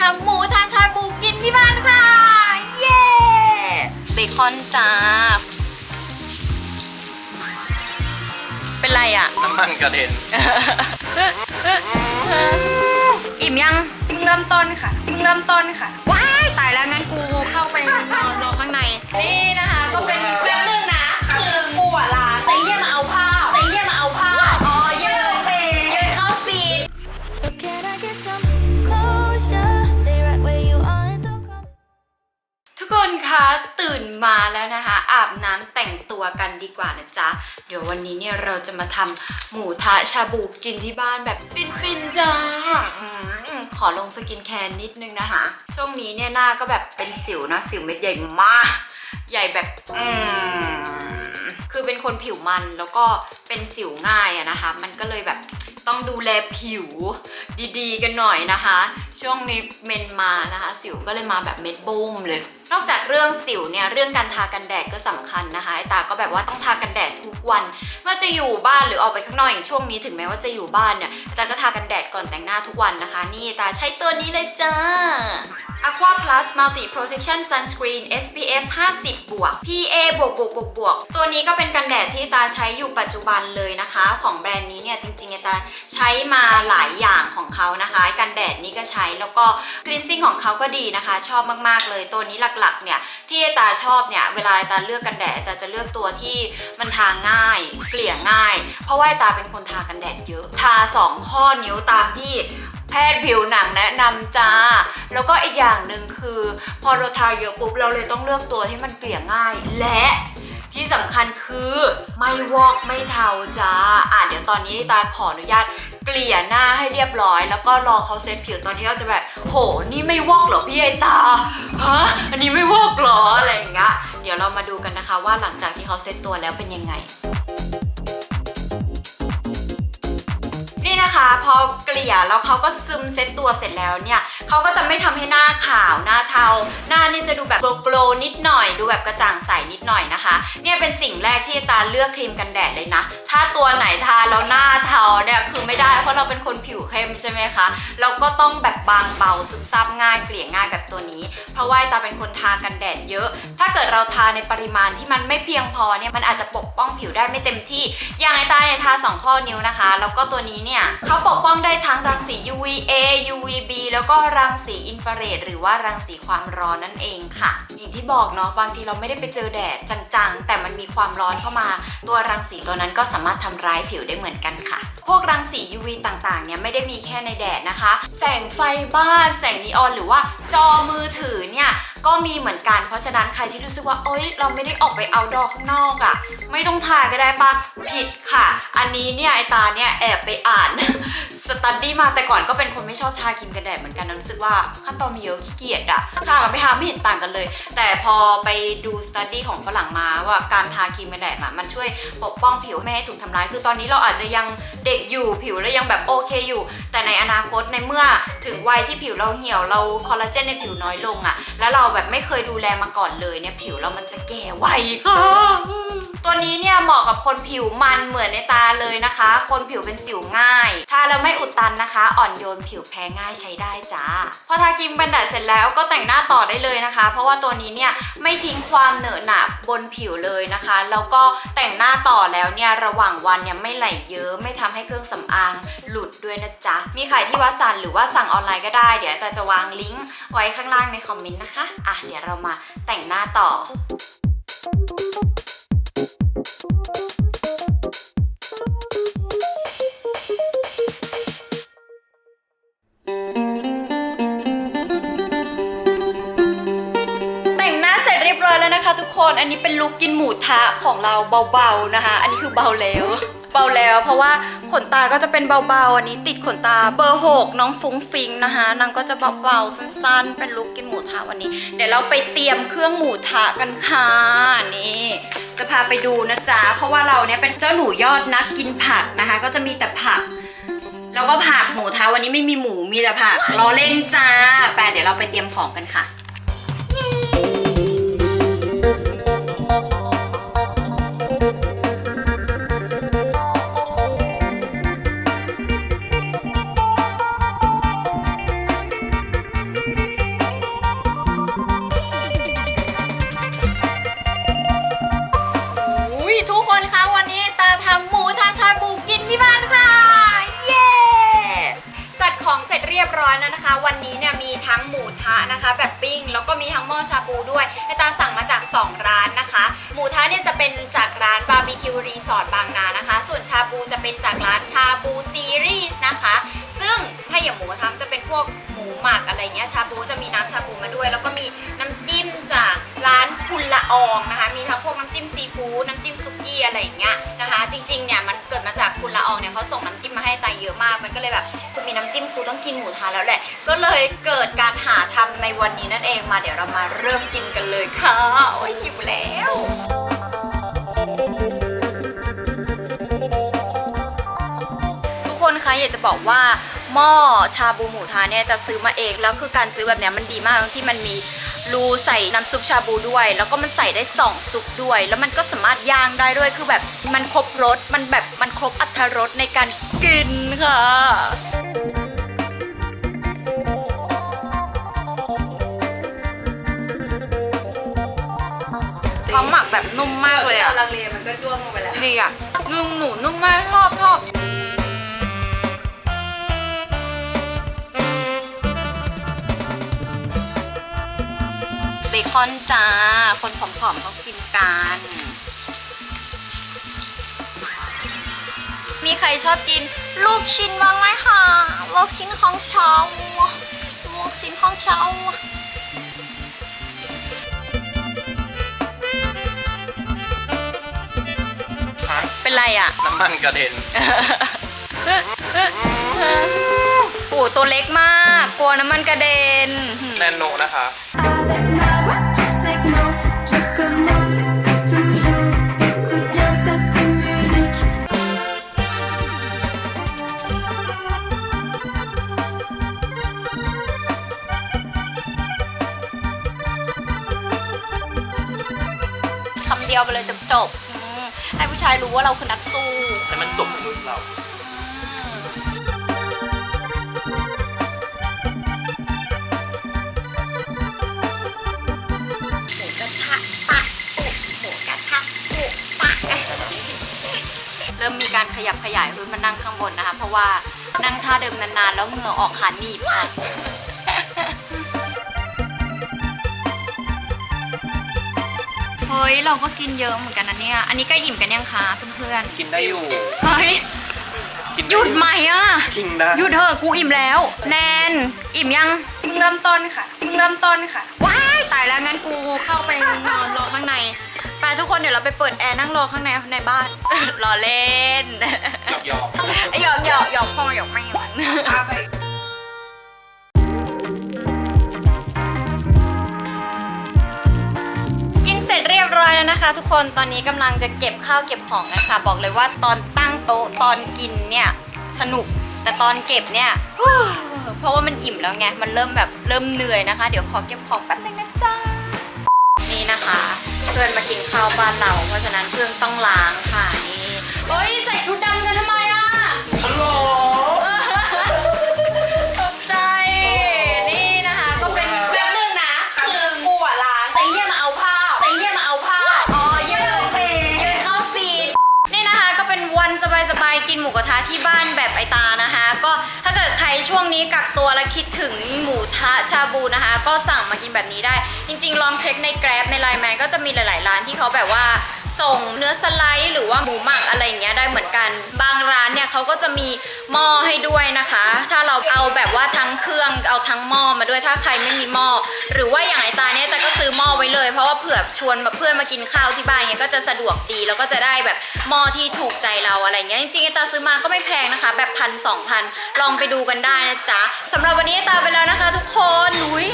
ทำหมูทาชาบูกินที่บ้านค่ะ เย้เบคอนจ้า เป็นไรอะ น้ำมันกระเด็น อิ่มยังเพิ่งเริ่มต้นค่ะเพิ่งเริ่มต้นค่ะ ว้าย ตายแล้วงั้นกูเข้าไปนอนรอข้างใน แต่งตัวกันดีกว่านะจ๊ะ เดี๋ยววันนี้เนี่ยเราจะมาทำหมูทะชาบูกินที่บ้านแบบฟินๆจ้าอขอลงสกินแคร์นิดนึงนะคะ ช่วงนี้เนี่ยหน้าก็แบบเป็นสิวนะ สิวเม็ดใหญ่มาก ใหญ่แบบ อืม คือเป็นคนผิวมันแล้วก็เป็นสิวง่ายอะนะคะ มันก็เลยแบบต้องดูแลผิวดีๆ กันหน่อยนะคะ ช่วงนี้เมนมานะคะ สิวก็เลยมาแบบเม็ดบุ้มเลย นอกจากเรื่องสิวเนี่ยเรื่องการทากันแดดก็สำคัญนะคะไอตาก็แบบว่าต้องทากันแดดทุกวันไม่ว่าจะอยู่บ้านหรือออกไปข้างนอกอย่างช่วงนี้ถึงแม้ว่าจะอยู่บ้านเนี่ยไอตาก็ทากันแดดก่อนแต่งหน้าทุกวันนะคะ นี่ตาใช้ตัวนี้เลยจ้า Aqua Plus Multi Protection Sunscreen SPF 50บวก PA บวกบวกบวกบวกตัวนี้ก็เป็นกันแดดที่ตาใช้อยู่ปัจจุบันเลยนะคะ ของแบรนด์นี้เนี่ยจริงๆไอตาใช้มาหลายอย่างของเขานะคะ กันแดดนี้ก็ใช้แล้วก็ cleansing ของเขาก็ดีนะคะ ชอบมากๆเลย ตัวนี้หลักๆเนี่ยที่ไอ้ตาชอบเนี่ยเวลาตาเลือกกันแดดตาจะเลือกตัวที่มันทาง่ายเกลี่ยง่าย เพราะว่าตาเป็นคนทากันแดดเยอะทา 2 ข้อนิ้วตามที่ แพทย์ผิวหนังแนะนำจ้า แล้วก็อีกอย่างหนึ่งคือ พอเราทาเยอะปุ๊บเราเลยต้องเลือกตัวที่มันเกลี่ยง่าย และที่สำคัญคือไม่วอกไม่เทาจ้า อะเดี๋ยวตอนนี้ตาขออนุญาตเกลี่ยหน้าให้เรียบร้อย แล้วก็รอเขาเซตผิวตอนนี้เราจะแบบ โห นี่ไม่วอกเหรอพี่ไอตา ฮะ อันนี้ไม่วอกเหรออะไรอย่างเงี้ย เดี๋ยวเรามาดูกันนะคะว่าหลังจากที่เขาเซตตัวแล้วเป็นยังไง นี่นะคะ พอเกลี่ยแล้วเขาก็ซึมเซ็ตตัวเสร็จแล้วเนี่ยเขาก็จะไม่ทำให้หน้าขาวหน้าเทา หน้านี่จะดูแบบโกลว์นิดหน่อย ดูแบบกระจ่างใสนิดหน่อยนะคะ เนี่ยเป็นสิ่งแรกที่ตาเลือกครีมกันแดดเลยนะ ถ้าตัวไหนทาแล้วหน้าเทาเนี่ยคือไม่ได้เพราะเราเป็นคนผิวเข้มใช่ไหมคะเราก็ต้องแบบบางเบาซึมซับง่ายเกลี่ยง่ายแบบตัวนี้ เพราะว่าตาเป็นคนทากันแดดเยอะ ถ้าเกิดเราทาในปริมาณที่มันไม่เพียงพอเนี่ยมันอาจจะปกป้องผิวได้ไม่เต็มที่ อย่างไอตาเนี่ยทาสองข้อนิ้วนะคะ แล้วก็ตัวนี้เนี่ยเขาปกป้องได้ทั้งรังสี UVA UVB แล้วก็รังสีอินฟราเรดหรือว่ารังสีความร้อนนั่นเองค่ะ อย่างที่บอกเนาะบางทีเราไม่ได้ไปเจอแดดจังๆ แต่มันมีความร้อนเข้ามา ตัวรังสีตัวนั้นก็สามารถทำร้ายผิวได้เหมือนกันค่ะ พวกรังสี UV ต่างๆเนี่ยไม่ได้มีแค่ในแดดนะคะ แสงไฟบ้าน แสงนีออนหรือว่าจอมือถือเนี่ย ก็มีเหมือนกัน เพราะฉะนั้นใครที่รู้สึกว่าเอ้ย เราไม่ได้ออกไปเอาดอข้างนอกอะ่ะ ไม่ต้องทาก็ได้ปะผิดค่ะ อันนี้เนี่ยไอตาเนี่ยแอบไปอ่านสตัดดี้มาแต่ก่อนก็เป็นคนไม่ชอบทาครีมกันแดดเหมือนกันรู้สึกว่าขั้นตอนมีเยอะขี้เกียจอะทากับไม่ทาไม่เห็นต่างกันเลย แต่พอไปดูสตัดดี้ของฝรั่งมาว่าการทาครีมกันแดดมันช่วยปกป้องผิวไม่ให้ถูกทำร้าย คือตอนนี้เราอาจจะยังเด็กอยู่ผิวแล้วยังแบบโอเคอยู่ แต่ในอนาคตในเมื่อถึงวัยที่ผิวเราเหี่ยวเราคอลลาเจนในผิวน้อยลงอะแล้วเราแบบไม่เคยดูแลมาก่อนเลยเนี่ยผิวเรามันจะแก่ไวค่ะตัวนี้เนี่ยเหมาะกับคนผิวมันเหมือนในตาเลยนะคะ คนผิวเป็นสิวง่ายทาแล้วไม่อุดตันนะคะ อ่อนโยนผิวแพ้ง่ายใช้ได้จ้าพอทาครีมกันแดดเสร็จแล้วก็แต่งหน้าต่อได้เลยนะคะ เพราะว่าตัวนี้เนี่ยไม่ทิ้งความเหนอะหนะบนผิวเลยนะคะ แล้วก็แต่งหน้าต่อแล้วเนี่ยระหว่างวันเนี่ยไม่ไหลเยอะไม่ทำให้เครื่องสำอางหลุดด้วยนะจ๊ะมีขายที่วัดสันหรือว่าสั่งออนไลน์ก็ได้เดี๋ยวแต่จะวางลิงก์ไว้ข้างล่างในคอมเมนต์นะคะอะเดี๋ยวเรามาแต่งหน้าต่อแต่งหน้าเสร็จเรียบร้อยแล้วนะคะทุกคนอันนี้เป็นลุคกินหมูทะของเราเบาๆนะคะ อันนี้คือเบาแล้ว เบาแล้ว เพราะว่าขนตาก็จะเป็นเบาๆ อันนี้ติดขนตาเบอร์หกน้องฟุ้งฟิงนะคะนางก็จะเบาๆสั้นๆ เป็นลุคกินหมูทะวันนี้ เดี๋ยวเราไปเตรียมเครื่องหมูทะกันค่ะนี่จะพาไปดูนะจ๊ะเพราะว่าเราเนี่ยเป็นเจ้าหนูยอดนักกินผักนะคะ ก็จะมีแต่ผักแล้วก็ผักหมูทะวันนี้ไม่มีหมูมีแต่ผักรอเล่นจ้าไปเดี๋ยวเราไปเตรียมของกันค่ะ อยแล้วนะคะ วันนี้เนี่ยมีทั้งหมูทะนะคะ แบบปิ้ง แล้วก็มีทั้งหม้อชาบูด้วยไอตาสั่งมาจาก 2 ร้านนะคะ หมูทะเนี่ยจะเป็นจากร้านบาร์บีคิวรีสอร์ทบางนานะคะ ส่วนชาบูจะเป็นจากร้านชาบูซีรีส์นะคะ ซึ่งถ้าอย่างหมูทะจะเป็นพวกหมูหมักอะไรเงี้ยชาบูจะมีน้ำชาบูมาด้วย แล้วก็มีน้ำจิ้มจากร้านคุณละอองนะคะ มีทั้งพวกน้ำจิ้มซีฟู้ดน้ำจิ้มซุกี้อะไรอย่างเงี้ยนะคะ จริงๆเนี่ยมันเกิดมาจากคุณละอองเนี่ยเขาส่งน้ำจิ้มา เยอะมาก มันก็เลยแบบกูมีน้ำจิ้มกูต้องกินหมูทะแล้วแหละ ก็เลยเกิดการหาทำในวันนี้นั่นเองมาเดี๋ยวเรามาเริ่มกินกันเลยค่ะ โอ้ยหิวแล้วทุกคนคะอยากจะบอกว่าหม้อชาบูหมูทะเนี่ยจะซื้อมาเองแล้วคือการซื้อแบบเนี้ยมันดีมากที่มันมีรูใส่น้ำซุปชาบูด้วย แล้วก็มันใส่ได้สองซุปด้วย แล้วมันก็สามารถย่างได้ด้วยคือแบบมันครบรสมันแบบมันครบอัตรรสในการ กินค่ะ เขาหมักแบบนุ่มมากเลยอะลังเลมันก็จ้วงลงไปแล้วดีอะนุ่มหมูนุ่มมากชอบชอบเบคอนจ้า คนผอมๆเขากินกัน มีใครชอบกินลูกชิ้นบ้างไหมคะลูกชิ้นของเชาลูกชิ้นของเชาเป็นไรอะ น้ำมันกระเด็น โอ้โหตัวเล็กมาก กลัวน้ำมันกระเด็น แนนโนนะคะ ดียวไปเลยจบจบๆอืมให้ผู้ชายรู้ว่าเราคือนักสู้ แต่มันจบมือเรา หมูกระทะปะอุหมูกระทะอุปะเริ่มมีการขยับขยายรุ่นมานั่งข้างบนนะคะ เพราะว่านั่งท่าเดิมนานๆ แล้วเหงื่อออกขาหนีบค่ะ ฮ้ยเราก็กินเยอะเหมือนกันนะเนี่ย อันนี้ใกล้อิ่มกันยังคะเพื่อนกินได้อยู่ๆ เฮ้ย กินหยุดไหมอะ กินได้หยุดเถอะกูอิ่มแล้ว แนน อิ่มยังมึงเริ่มต้นค่ะมึงเริ่มต้นค่ะ ว้ายตายแล้วงั้นกูเข้าไปนอนรอข้างในไปทุกคนเดี๋ยวเราไปเปิดแอร์นั่งรอข้างในในบ้าน รอเล่นหยอกหยอกหยอกหย นะคะ ทุกคนตอนนี้กำลังจะเก็บข้าวเก็บของนะคะ บอกเลยว่าตอนตั้งโต๊ะตอนกินเนี่ยสนุกแต่ตอนเก็บเนี่ยเพราะว่ามันอิ่มแล้วไงมันเริ่มแบบเริ่มเหนื่อยนะคะ เดี๋ยวขอเก็บของแป๊บนึงนะจ๊ะนี่นะคะ เพื่อนมากินข้าวบ้านเรา เพราะฉะนั้นเครื่องต้องล้างค่ะนี่เฮ้ยใส่ชุดดำกันทำไมอะฉันรอ กระทะที่บ้านแบบไอตานะคะ ก็ถ้าเกิดใครช่วงนี้กักตัวและคิดถึงหมูทะชาบูนะคะ ก็สั่งมากินแบบนี้ได้ จริง ๆ ลองเช็คในแกร็บในไลน์แมนก็จะมีหลาย ๆ ร้านที่เขาแบบว่า ส่งเนื้อสไลด์หรือว่าหมูหมักอะไรอย่างเงี้ยได้เหมือนกัน บางร้านเนี่ยเขาก็จะมีหม้อให้ด้วยนะคะ ถ้าเราเอาแบบว่าทั้งเครื่องเอาทั้งหม้อมาด้วยถ้าใครไม่มีหม้อหรือว่าอย่างไอตาเนี่ยแต่ก็ซื้อหม้อไว้เลย เพราะว่าเผื่อชวนเพื่อนมากินข้าวที่บ้านเงี้ยก็จะสะดวกดีแล้วก็จะได้แบบหม้อที่ถูกใจเราอะไรเงี้ยจริงๆไอตาซื้อมาก็ไม่แพงนะคะ แบบพันสองพันลองไปดูกันได้นะจ๊ะสำหรับวันนี้ไอตาไปแล้วนะคะ ทุกคนนุ้ย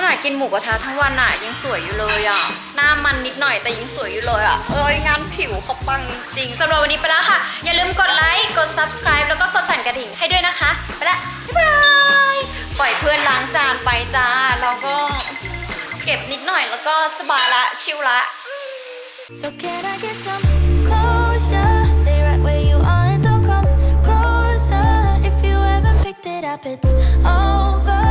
ขนาดกินหมูกระทะทั้งวันอะยังสวยอยู่เลยอะ หน้ามันนิดหน่อยแต่ยังสวยอยู่เลยอะ เอ้ยงานผิวเขาปังจริงสำหรับวันนี้ไปแล้วค่ะ อย่าลืมกดไลค์ กด subscribe แล้วก็กดสั่นกระดิ่งให้ด้วยนะคะ ไปละ บ๊ายบาย ปล่อยเพื่อนล้างจานไปจ้า แล้วก็เก็บนิดหน่อยแล้วก็สบายละ ชิลละ So can I get some closure? Stay right where you are and don't come closer. If you haven't picked it up, it's over.